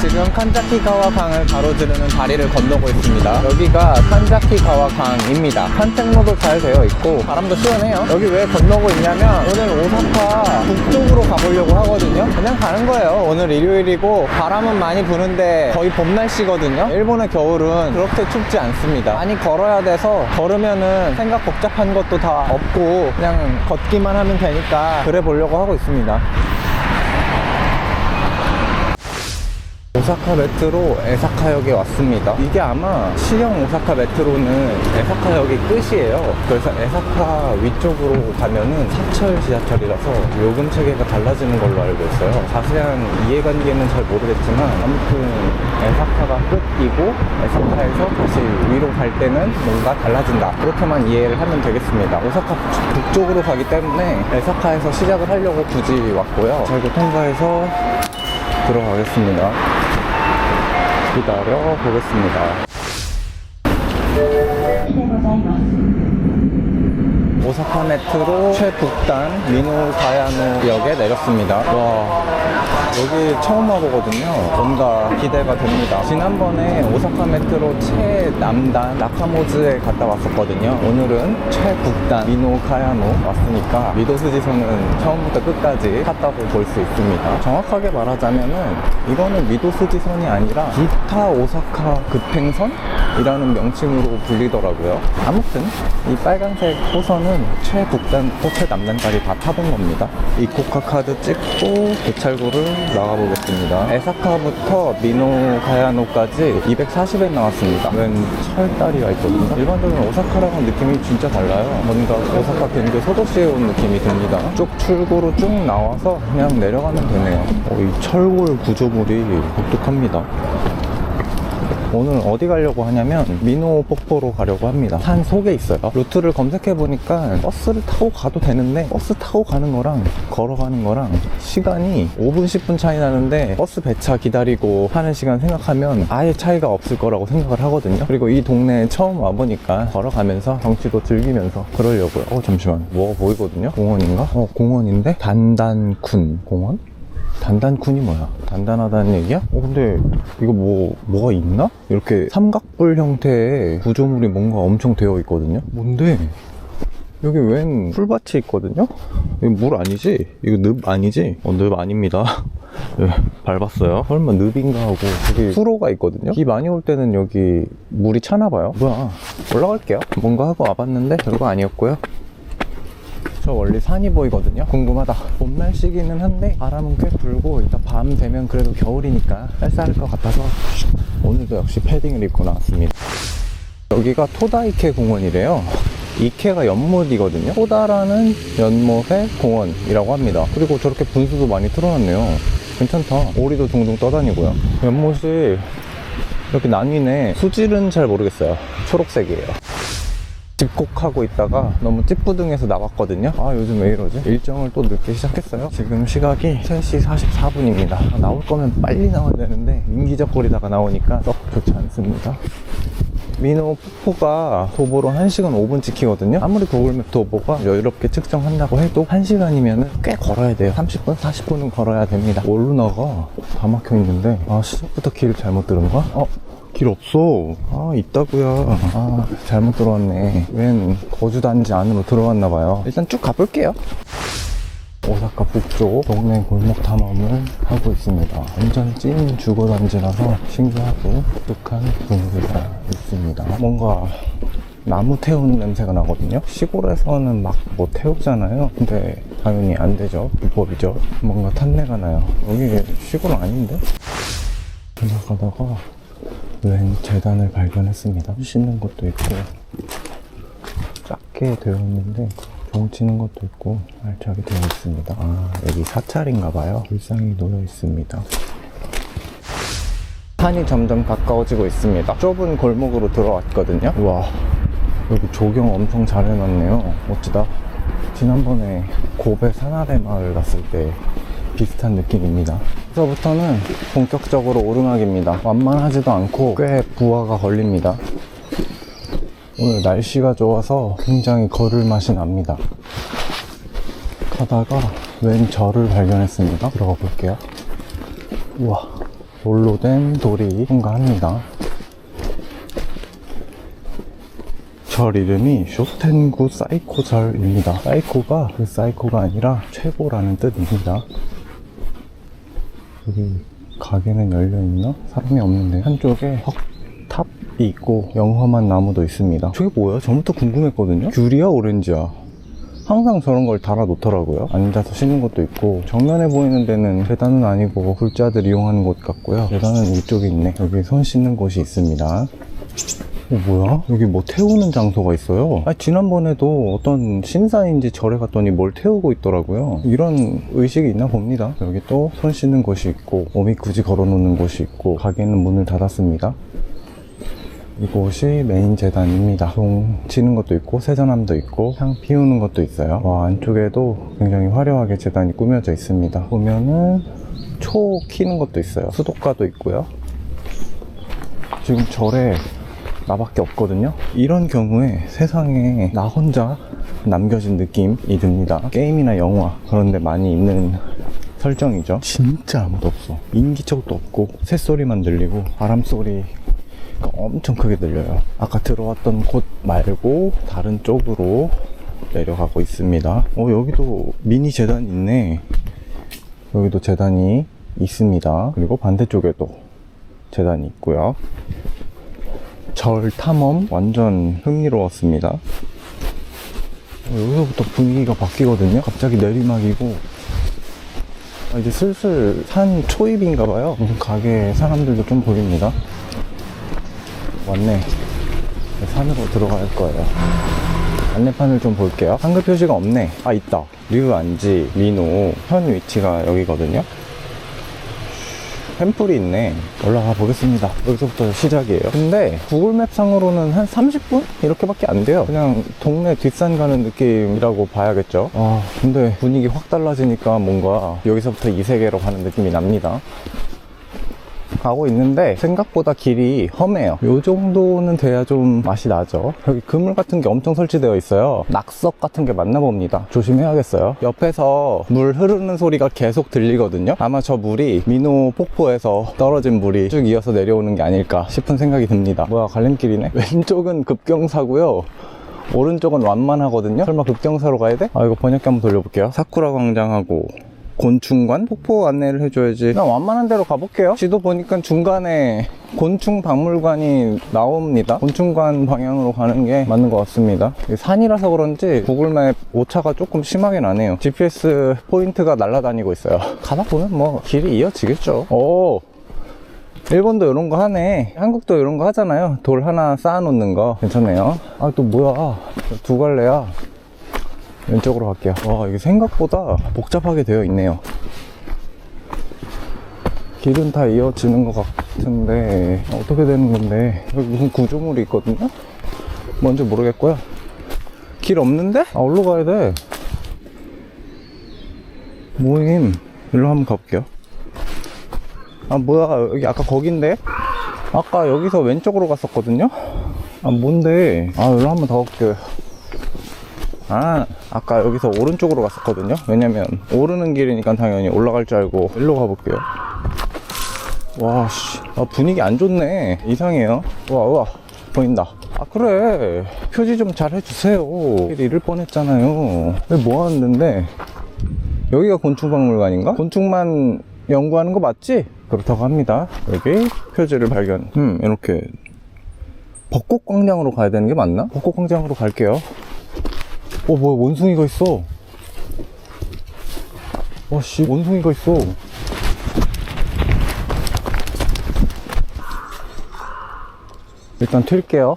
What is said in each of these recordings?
지금 칸자키가와 강을 가로지르는 다리를 건너고 있습니다. 여기가 칸자키가와 강입니다. 산책로도 잘 되어 있고 바람도 시원해요. 여기 왜 건너고 있냐면 오늘 오사카 북쪽으로 가보려고 하거든요. 그냥 가는 거예요. 오늘 일요일이고 바람은 많이 부는데 거의 봄 날씨거든요. 일본의 겨울은 그렇게 춥지 않습니다. 많이 걸어야 돼서 걸으면은 생각 복잡한 것도 다 없고 그냥 걷기만 하면 되니까 그래 보려고 하고 있습니다. 오사카 메트로 에사카역에 왔습니다. 이게 아마 시형 오사카 메트로는 에사카역이 끝이에요. 그래서 에사카 위쪽으로 가면은 사철 지하철이라서 요금 체계가 달라지는 걸로 알고 있어요. 자세한 이해관계는 잘 모르겠지만 아무튼 에사카가 끝이고 에사카에서 다시 위로 갈 때는 뭔가 달라진다. 그렇게만 이해를 하면 되겠습니다. 오사카 북쪽으로 가기 때문에 에사카에서 시작을 하려고 굳이 왔고요. 잘고 통과해서 들어가겠습니다. 기다려 보겠습니다. 오사카 메트로 최북단 미노가야노역에 내렸습니다. 와, 여기 처음 와보거든요. 뭔가 기대가 됩니다. 지난번에 오사카 메트로 최남단 나카모즈에 갔다 왔었거든요. 오늘은 최북단 미노가야노 왔으니까 미도스지선은 처음부터 끝까지 탔다고 볼 수 있습니다. 정확하게 말하자면은 이거는 미도스지선이 아니라 기타 오사카 급행선 이라는 명칭으로 불리더라고요. 아무튼 이 빨간색 호선은 최북단부터 최남단까지 다 타본 겁니다. 이코카 카드 찍고 개찰구를 나가보겠습니다. 에사카부터 미노가야노까지 240엔 나왔습니다. 웬 철다리가 있거든요. 일반적인 오사카랑은 느낌이 진짜 달라요. 뭔가 오사카 근교 소도시에 온 느낌이 듭니다. 쭉 출구로 쭉 나와서 그냥 내려가면 되네요. 어, 이 철골 구조물이 독특합니다. 오늘 어디 가려고 하냐면 미노 폭포로 가려고 합니다. 산 속에 있어요. 루트를 검색해 보니까 버스를 타고 가도 되는데 버스 타고 가는 거랑 걸어가는 거랑 시간이 5분 10분 차이 나는데 버스 배차 기다리고 하는 시간 생각하면 아예 차이가 없을 거라고 생각을 하거든요. 그리고 이 동네에 처음 와보니까 걸어가면서 경치도 즐기면서 그러려고요. 어 잠시만 뭐가 보이거든요? 공원인가? 어 공원인데 단단쿤 공원? 단단쿤이 뭐야? 단단하다는 얘기야? 어, 근데 이거 뭐, 뭐가 있나? 이렇게 삼각뿔 형태의 구조물이 뭔가 엄청 되어 있거든요? 뭔데? 여기 웬 풀밭이 있거든요? 이거 물 아니지? 이거 늪 아니지? 어, 늪 아닙니다. 예, 밟았어요. 설마 늪인가 하고 여기 수로가 있거든요. 비 많이 올 때는 여기 물이 차나 봐요. 뭐야? 올라갈게요. 뭔가 하고 와봤는데 별거 아니었고요. 저 멀리 산이 보이거든요. 궁금하다. 봄 날씨기는 한데 바람은 꽤 불고 이따 밤 되면 그래도 겨울이니까 쌀쌀할 것 같아서 오늘도 역시 패딩을 입고 나왔습니다. 여기가 토다이케 공원이래요. 이케가 연못이거든요. 토다라는 연못의 공원이라고 합니다. 그리고 저렇게 분수도 많이 틀어놨네요. 괜찮다. 오리도 둥둥 떠다니고요. 연못이 이렇게 나뉘네. 수질은 잘 모르겠어요. 초록색이에요. 집콕하고 있다가 너무 찌뿌둥해서 나왔거든요. 아, 요즘 왜 이러지? 일정을 또 늦게 시작했어요. 지금 시각이 3시 44분입니다. 나올 거면 빨리 나와야 되는데, 민기적거리다가 나오니까 썩 좋지 않습니다. 미노 폭포가 도보로 1시간 5분 찍히거든요. 아무리 구글맵 도보가 여유롭게 측정한다고 해도 1시간이면 꽤 걸어야 돼요. 30분, 40분은 걸어야 됩니다. 올루나가 다 막혀 있는데, 아, 시작부터 길 잘못 들은 거야? 어? 길 없어. 아, 있다고요. 아, 잘못 들어왔네. 웬 거주단지 안으로 들어왔나 봐요. 일단 쭉 가볼게요. 오사카 북쪽 동네 골목 탐험을 하고 있습니다. 완전 찐 주거단지라서 신기하고 독특한 분위기가 있습니다. 뭔가 나무 태우는 냄새가 나거든요. 시골에서는 막 뭐 태우잖아요. 근데 당연히 안 되죠. 불법이죠. 뭔가 탄내가 나요. 여기 시골 아닌데? 지나가다가 웬 재단을 발견했습니다. 씻는 것도 있고 작게 되어 있는데 종 치는 것도 있고 알차게 되어 있습니다. 아 여기 사찰인가 봐요. 불상이 놓여 있습니다. 산이 점점 가까워지고 있습니다. 좁은 골목으로 들어왔거든요. 와 여기 조경 엄청 잘 해놨네요. 멋지다. 지난번에 고베 산아래 마을 갔을 때 비슷한 느낌입니다. 여기서부터는 본격적으로 오르막입니다. 완만하지도 않고 꽤 부하가 걸립니다. 오늘 날씨가 좋아서 굉장히 걸을 맛이 납니다. 가다가 웬 절을 발견했습니다. 들어가 볼게요. 우와, 돌로 된 돌이 통과합니다. 절 이름이 쇼텐구 사이코 절입니다. 사이코가 그 사이코가 아니라 최고라는 뜻입니다. 여기 가게는 열려있나? 사람이 없는데 한쪽에 석탑이 있고 영험한 나무도 있습니다. 저게 뭐야? 전부터 궁금했거든요? 귤이야? 오렌지야? 항상 저런 걸 달아 놓더라고요. 앉아서 쉬는 것도 있고 정면에 보이는 데는 계단은 아니고 굴자들 이용하는 곳 같고요. 계단은 이쪽에 있네. 여기 손 씻는 곳이 있습니다. 어, 뭐야? 여기 뭐 태우는 장소가 있어요. 아, 지난번에도 어떤 신사인지 절에 갔더니 뭘 태우고 있더라고요. 이런 의식이 있나 봅니다. 여기 또 손 씻는 곳이 있고, 오미쿠지 걸어놓는 곳이 있고, 가게는 문을 닫았습니다. 이곳이 메인 재단입니다. 종 치는 것도 있고, 세전함도 있고, 향 피우는 것도 있어요. 와, 안쪽에도 굉장히 화려하게 재단이 꾸며져 있습니다. 보면은, 초 키는 것도 있어요. 수도가도 있고요. 지금 절에 나밖에 없거든요. 이런 경우에 세상에 나 혼자 남겨진 느낌이 듭니다. 게임이나 영화 그런 데 많이 있는 설정이죠. 진짜 아무도 없어. 인기척도 없고 새소리만 들리고 바람소리 가 엄청 크게 들려요. 아까 들어왔던 곳 말고 다른 쪽으로 내려가고 있습니다. 어, 여기도 미니 재단 있네. 여기도 재단이 있습니다. 그리고 반대쪽에도 재단이 있고요. 절 탐험 완전 흥미로웠습니다. 어, 여기서부터 분위기가 바뀌거든요. 갑자기 내리막이고 아, 이제 슬슬 산 초입인가 봐요. 무슨 가게 사람들도 좀 보입니다. 왔네. 산으로 들어갈 거예요. 안내판을 좀 볼게요. 한글 표시가 없네. 아 있다. 류안지, 민호, 현 위치가 여기거든요. 템플이 있네. 올라가 보겠습니다. 여기서부터 시작이에요. 근데 구글맵 상으로는 한 30분? 이렇게밖에 안 돼요. 그냥 동네 뒷산 가는 느낌이라고 봐야겠죠. 아, 근데 분위기 확 달라지니까 뭔가 여기서부터 이 세계로 가는 느낌이 납니다. 가고 있는데 생각보다 길이 험해요. 요 정도는 돼야 좀 맛이 나죠. 여기 그물 같은 게 엄청 설치되어 있어요. 낙석 같은 게 맞나 봅니다. 조심해야겠어요. 옆에서 물 흐르는 소리가 계속 들리거든요. 아마 저 물이 민호 폭포에서 떨어진 물이 쭉 이어서 내려오는 게 아닐까 싶은 생각이 듭니다. 뭐야 갈림길이네. 왼쪽은 급경사고요. 오른쪽은 완만하거든요. 설마 급경사로 가야 돼? 아 이거 번역기 한번 돌려볼게요. 사쿠라 광장하고 곤충관? 폭포 안내를 해줘야지. 그냥 완만한 데로 가볼게요. 지도 보니까 중간에 곤충 박물관이 나옵니다. 곤충관 방향으로 가는 게 맞는 것 같습니다. 산이라서 그런지 구글맵 오차가 조금 심하게 나네요. GPS 포인트가 날아다니고 있어요. 가다 보면 뭐 길이 이어지겠죠. 오! 일본도 이런 거 하네. 한국도 이런 거 하잖아요. 돌 하나 쌓아놓는 거. 괜찮네요. 아, 또 뭐야. 두 갈래야. 왼쪽으로 갈게요. 와, 이게 생각보다 복잡하게 되어 있네요. 길은 다 이어지는 것 같은데, 어떻게 되는 건데, 여기 무슨 구조물이 있거든요? 뭔지 모르겠고요. 길 없는데? 아, 어디로 가야 돼? 모임, 일로 한번 가볼게요. 아, 뭐야, 여기 아까 거긴데? 아까 여기서 왼쪽으로 갔었거든요? 아, 뭔데? 아, 일로 한번 더 갈게요. 아, 아까 여기서 오른쪽으로 갔었거든요. 왜냐면 오르는 길이니까 당연히 올라갈 줄 알고 일로 가볼게요. 와, 씨, 아, 분위기 안 좋네. 이상해요. 와, 와, 보인다. 아, 그래. 표지 좀 잘 해주세요. 길 잃을 뻔했잖아요. 왜뭐 하는데? 여기가 곤충박물관인가? 곤충만 연구하는 거 맞지? 그렇다고 합니다. 여기 표지를 발견. 음, 이렇게 벚꽃광장으로 가야 되는 게 맞나? 벚꽃광장으로 갈게요. 어 뭐야 원숭이가 있어. 와씨 원숭이가 있어. 일단 튈게요.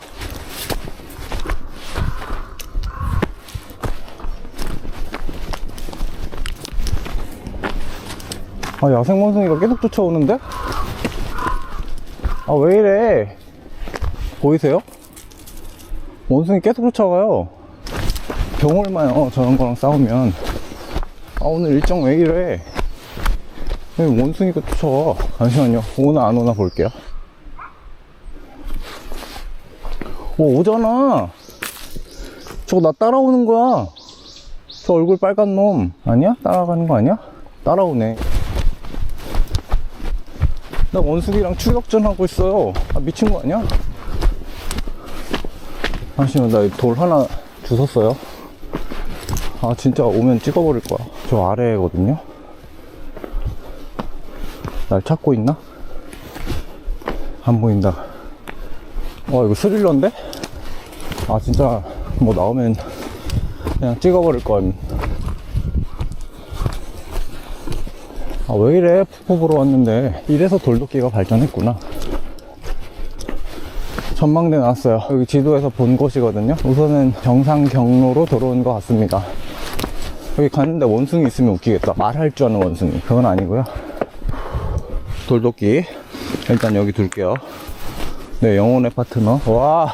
아 야생 원숭이가 계속 쫓아오는데? 아 왜 이래? 보이세요? 원숭이 계속 쫓아가요 병올마요 저런 거랑 싸우면 아 오늘 일정 왜 이래 왜 원숭이가 쫓아와 잠시만요 오나 안 오나 볼게요 오 오잖아 저거 나 따라오는 거야 저 얼굴 빨간 놈 아니야? 따라가는 거 아니야? 따라오네 나 원숭이랑 추격전 하고 있어요. 아, 미친 거 아니야? 잠시만, 나 돌 하나 주웠어요. 아, 진짜 오면 찍어버릴 거야. 저 아래거든요. 날 찾고 있나? 안 보인다. 와, 이거 스릴러인데? 아, 진짜 뭐 나오면 그냥 찍어버릴 거야. 아, 왜 이래? 푸푸 보러 왔는데. 이래서 돌도끼가 발전했구나. 전망대 나왔어요. 여기 지도에서 본 곳이거든요. 우선은 정상 경로로 들어온 것 같습니다. 여기 갔는데 원숭이 있으면 웃기겠다. 말할 줄 아는 원숭이. 그건 아니고요. 돌도끼. 일단 여기 둘게요. 네, 영혼의 파트너. 와.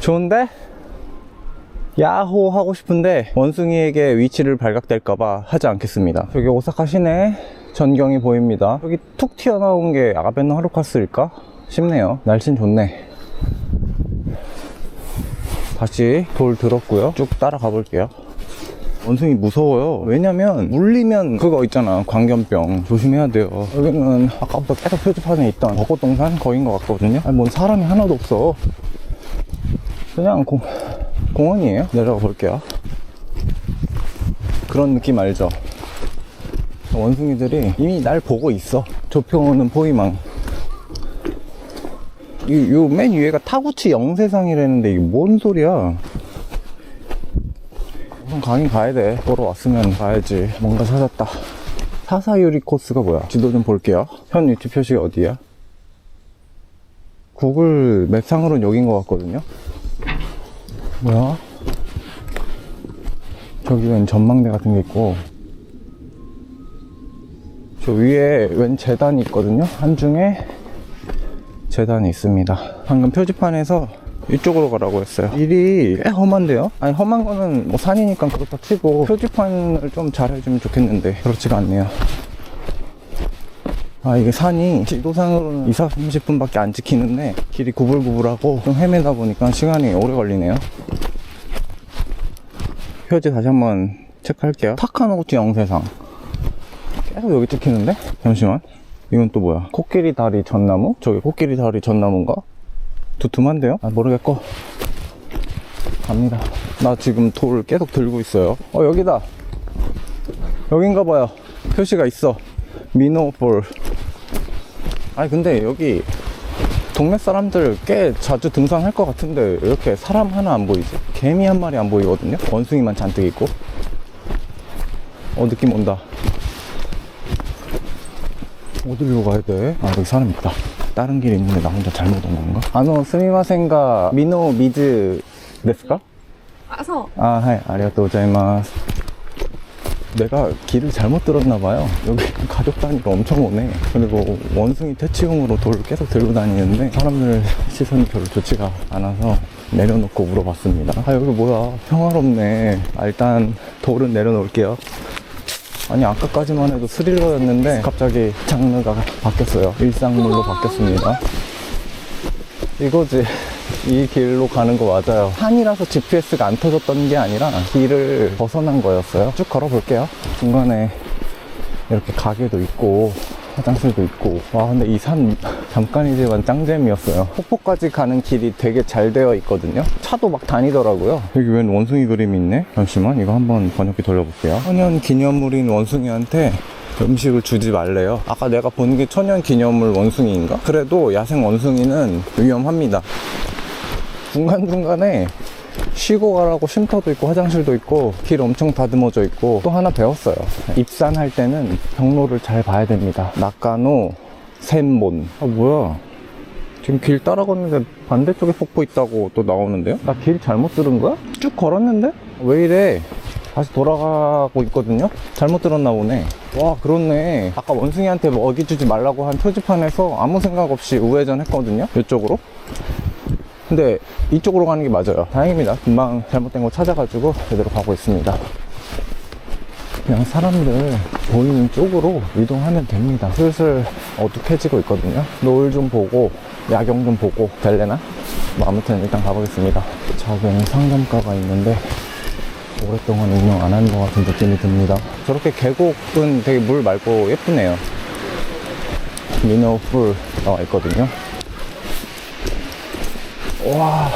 좋은데? 야호 하고 싶은데 원숭이에게 위치를 발각될까봐 하지 않겠습니다. 여기 오사카 시내 전경이 보입니다. 여기 툭 튀어나온 게 아베노 하루카스일까 싶네요. 날씬 좋네. 다시 돌 들었고요. 쭉 따라가 볼게요. 원숭이 무서워요. 왜냐면 물리면 그거 있잖아 광견병 조심해야 돼요. 여기는 아까부터 계속 표지판에 있던 벚꽃동산 거긴 것 같거든요. 아니 뭔 사람이 하나도 없어. 그냥 공, 공원이에요. 내려가 볼게요. 그런 느낌 알죠? 원숭이들이 이미 날 보고 있어. 좁혀오는 포위망. 이, 요맨 위에가 타구치 영세상이라는데 이게 뭔 소리야? 우선 가긴 가야 돼. 보러 왔으면 가야지. 뭔가 찾았다. 사사유리 코스가 뭐야? 지도 좀 볼게요. 현 위치 표시가 어디야? 구글 맵상으로는 여긴 것 같거든요. 뭐야? 저기 웬 전망대 같은 게 있고 저 위에 웬 재단이 있거든요 한중에 재단이 있습니다. 방금 표지판에서 이쪽으로 가라고 했어요. 일이 꽤 험한데요? 아니 험한 거는 뭐 산이니까 그렇다 치고 표지판을 좀 잘 해주면 좋겠는데 그렇지가 않네요. 아 이게 산이 지도상으로는 2, 30분밖에 안 찍히는데 길이 구불구불하고 좀 헤매다 보니까 시간이 오래 걸리네요. 표지 다시 한번 체크할게요. 타카노구치 영세상. 계속 여기 찍히는데? 잠시만 이건 또 뭐야 코끼리 다리 전나무? 저기 코끼리 다리 전나무인가? 두툼한데요? 아 모르겠고 갑니다 나 지금 돌 계속 들고 있어요 어 여기다 여긴가 봐요 표시가 있어 미노볼 아니 근데 여기 동네 사람들 꽤 자주 등산할 것 같은데 왜 이렇게 사람 하나 안 보이지? 개미 한 마리 안 보이거든요? 원숭이만 잔뜩 있고 어 느낌 온다 어디로 가야 돼? 아, 여기 사람 있다. 다른 길이 있는데 나 혼자 잘못 온 건가? 아노 스미마센가 미노 미즈 데스까? 와서 아, 네. 하이. 아리가또 고자이마스. 내가 길을 잘못 들었나 봐요. 여기 가족 단위가 엄청 오네. 그리고 원숭이 퇴치용으로 돌을 계속 들고 다니는데 사람들 시선이 별로 좋지가 않아서 내려놓고 물어봤습니다. 아 여기 뭐야 평화롭네. 아, 일단 돌은 내려놓을게요. 아니, 아까까지만 해도 스릴러였는데 갑자기 장르가 바뀌었어요. 일상물로 바뀌었습니다. 이거지. 이 길로 가는 거 맞아요. 산이라서 GPS가 안 터졌던 게 아니라 길을 벗어난 거였어요. 쭉 걸어볼게요. 중간에 이렇게 가게도 있고 화장실도 있고. 와 근데 이 산 잠깐이지만 짱잼이었어요. 폭포까지 가는 길이 되게 잘 되어 있거든요. 차도 막 다니더라고요. 여기 웬 원숭이 그림이 있네? 잠시만 이거 한번 번역기 돌려볼게요. 천연 기념물인 원숭이한테 음식을 주지 말래요. 아까 내가 본 게 천연 기념물 원숭이인가? 그래도 야생 원숭이는 위험합니다. 중간중간에 쉬고 가라고 쉼터도 있고 화장실도 있고 길 엄청 다듬어져 있고 또 하나 배웠어요. 입산할 때는 경로를 잘 봐야 됩니다. 낙가노 샘몬. 아 뭐야? 지금 길 따라갔는데 반대쪽에 폭포 있다고 또 나오는데요? 나 길 잘못 들은 거야? 쭉 걸었는데? 왜 이래? 다시 돌아가고 있거든요? 잘못 들었나 보네. 와 그렇네. 아까 원숭이한테 먹이 주지 말라고 한 표지판에서 아무 생각 없이 우회전 했거든요? 이쪽으로 근데 이쪽으로 가는 게 맞아요. 다행입니다. 금방 잘못된 거 찾아가지고 제대로 가고 있습니다. 그냥 사람들 보이는 쪽으로 이동하면 됩니다. 슬슬 어둑해지고 있거든요. 노을 좀 보고 야경 좀 보고 될래나? 뭐 아무튼 일단 가보겠습니다. 작은 상점가가 있는데 오랫동안 운영 안 하는 것 같은 느낌이 듭니다. 저렇게 계곡은 되게 물 맑고 예쁘네요. 미노풀 나와 있거든요. 와,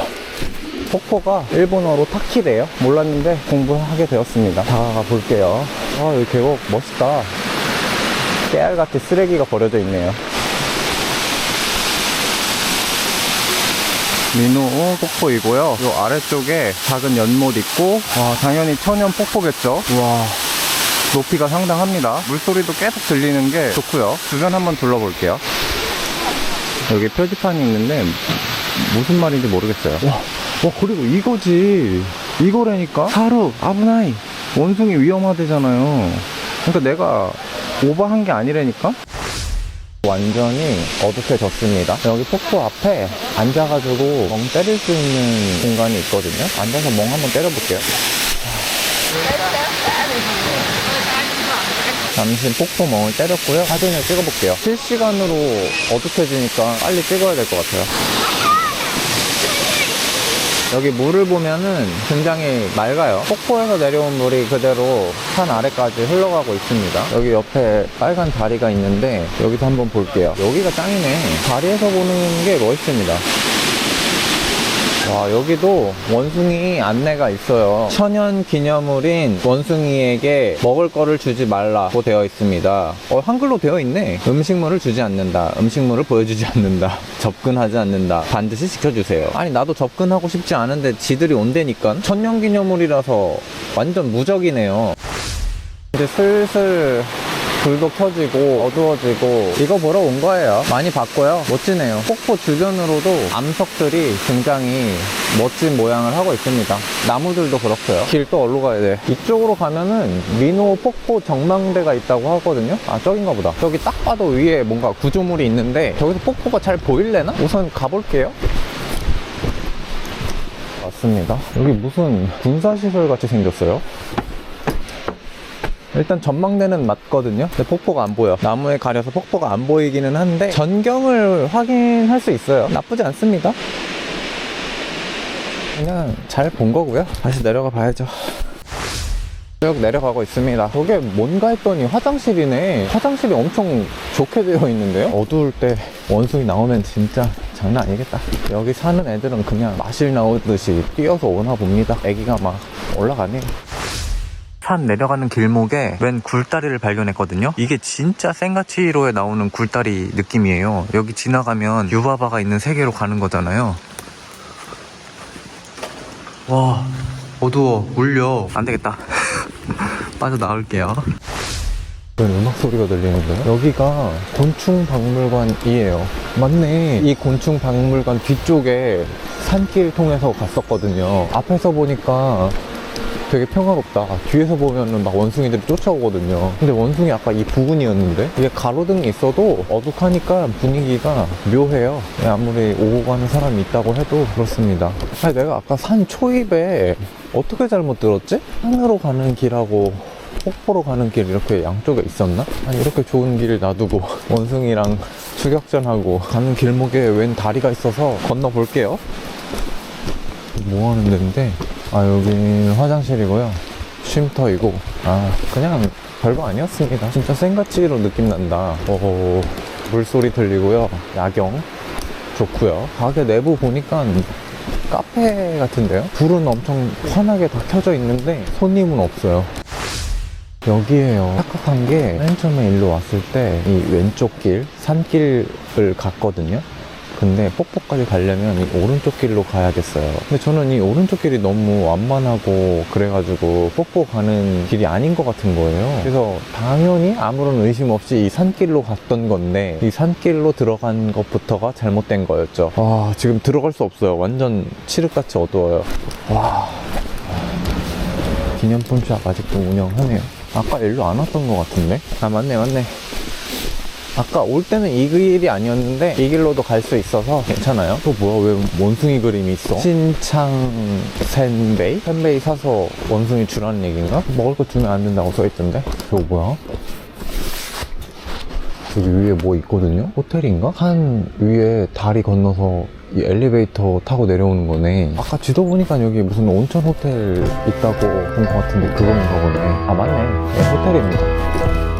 폭포가 일본어로 타키래요. 몰랐는데 공부하게 되었습니다. 다가가 볼게요. 아, 여기 계곡 멋있다. 깨알같이 쓰레기가 버려져 있네요. 민호 폭포이고요. 요 아래쪽에 작은 연못 있고, 와, 당연히 천연 폭포겠죠. 와, 높이가 상당합니다. 물소리도 계속 들리는 게 좋고요. 주변 한번 둘러볼게요. 여기 표지판이 있는데 무슨 말인지 모르겠어요. 와, 와 그리고 이거지. 이거라니까. 하루 아브나이 원숭이 위험하대잖아요. 그러니까 내가 오버한 게 아니라니까. 완전히 어둑해졌습니다. 여기 폭포 앞에 앉아가지고 멍 때릴 수 있는 공간이 있거든요. 앉아서 멍 한번 때려볼게요. 잠시 폭포 멍을 때렸고요. 사진을 찍어볼게요. 실시간으로 어둑해지니까 빨리 찍어야 될 것 같아요. 여기 물을 보면은 굉장히 맑아요. 폭포에서 내려온 물이 그대로 산 아래까지 흘러가고 있습니다. 여기 옆에 빨간 다리가 있는데 여기서 한번 볼게요. 여기가 짱이네. 다리에서 보는 게 멋있습니다. 와, 여기도 원숭이 안내가 있어요. 천연 기념물인 원숭이에게 먹을 거를 주지 말라고 되어 있습니다. 어, 한글로 되어 있네. 음식물을 주지 않는다. 음식물을 보여주지 않는다. 접근하지 않는다. 반드시 지켜주세요. 아니, 나도 접근하고 싶지 않은데 지들이 온다니까. 천연 기념물이라서 완전 무적이네요. 이제 슬슬 불도 켜지고 어두워지고 이거 보러 온 거예요. 많이 봤고요. 멋지네요. 폭포 주변으로도 암석들이 굉장히 멋진 모양을 하고 있습니다. 나무들도 그렇고요. 길또 어디로 가야 돼? 이쪽으로 가면은 민호 폭포 정망대가 있다고 하거든요. 아 저긴가 보다. 저기 딱 봐도 위에 뭔가 구조물이 있는데 저기서 폭포가 잘 보일래나? 우선 가볼게요. 맞습니다. 여기 무슨 군사시설 같이 생겼어요 일단 전망대는 맞거든요. 근데 폭포가 안 보여. 나무에 가려서 폭포가 안 보이기는 한데 전경을 확인할 수 있어요. 나쁘지 않습니다. 그냥 잘 본 거고요. 다시 내려가 봐야죠. 쭉 내려가고 있습니다. 저게 뭔가 했더니 화장실이네. 화장실이 엄청 좋게 되어 있는데요. 어두울 때 원숭이 나오면 진짜 장난 아니겠다. 여기 사는 애들은 그냥 마실 나오듯이 뛰어서 오나 봅니다. 애기가 막 올라가네요. 산 내려가는 길목에 웬 굴다리를 발견했거든요. 이게 진짜 생가치로에 나오는 굴다리 느낌이에요. 여기 지나가면 유바바가 있는 세계로 가는 거잖아요. 와, 어두워, 울려. 안 되겠다. 빠져나올게요. 음악 소리가 들리는데요? 여기가 곤충 박물관이에요. 맞네. 이 곤충 박물관 뒤쪽에 산길 통해서 갔었거든요. 앞에서 보니까 되게 평화롭다. 뒤에서 보면은 막 원숭이들이 쫓아오거든요. 근데 원숭이 아까 이 부근이었는데 이게 가로등이 있어도 어둑하니까 분위기가 묘해요. 예, 아무리 오고 가는 사람이 있다고 해도 그렇습니다. 아니 내가 아까 산 초입에 어떻게 잘못 들었지? 산으로 가는 길하고 폭포로 가는 길 이렇게 양쪽에 있었나? 아니 이렇게 좋은 길을 놔두고 원숭이랑 추격전하고 가는 길목에 웬 다리가 있어서 건너볼게요. 뭐 하는 데인데? 아, 여기 화장실이고요. 쉼터이고. 아, 그냥 별거 아니었습니다. 진짜 생가치로 느낌 난다. 오, 물소리 들리고요. 야경. 좋고요. 가게 내부 보니까 카페 같은데요? 불은 엄청 환하게 다 켜져 있는데 손님은 없어요. 여기에요. 착각한 게 맨 처음에 일로 왔을 때 이 왼쪽 길, 산길을 갔거든요. 근데 폭포까지 가려면 이 오른쪽 길로 가야겠어요. 근데 저는 이 오른쪽 길이 너무 완만하고 그래가지고 폭포 가는 길이 아닌 것 같은 거예요. 그래서 당연히 아무런 의심 없이 이 산길로 갔던 건데 이 산길로 들어간 것부터가 잘못된 거였죠. 와 지금 들어갈 수 없어요. 완전 칠흑같이 어두워요. 와 기념품샵 아직도 운영하네요. 아까 일로 안 왔던 것 같은데? 아 맞네 맞네. 아까 올 때는 이 길이 아니었는데 이 길로도 갈 수 있어서 괜찮아요. 또 뭐야 왜 원숭이 그림이 있어? 신창 센베이? 센베이 사서 원숭이 주라는 얘기인가? 먹을 거 주면 안 된다고 써있던데? 저거 뭐야? 여기 위에 뭐 있거든요? 호텔인가? 산 위에 다리 건너서 이 엘리베이터 타고 내려오는 거네. 아까 지도 보니까 여기 무슨 온천 호텔 있다고 본 것 같은데 그건가 보네. 아 맞네. 네, 호텔입니다.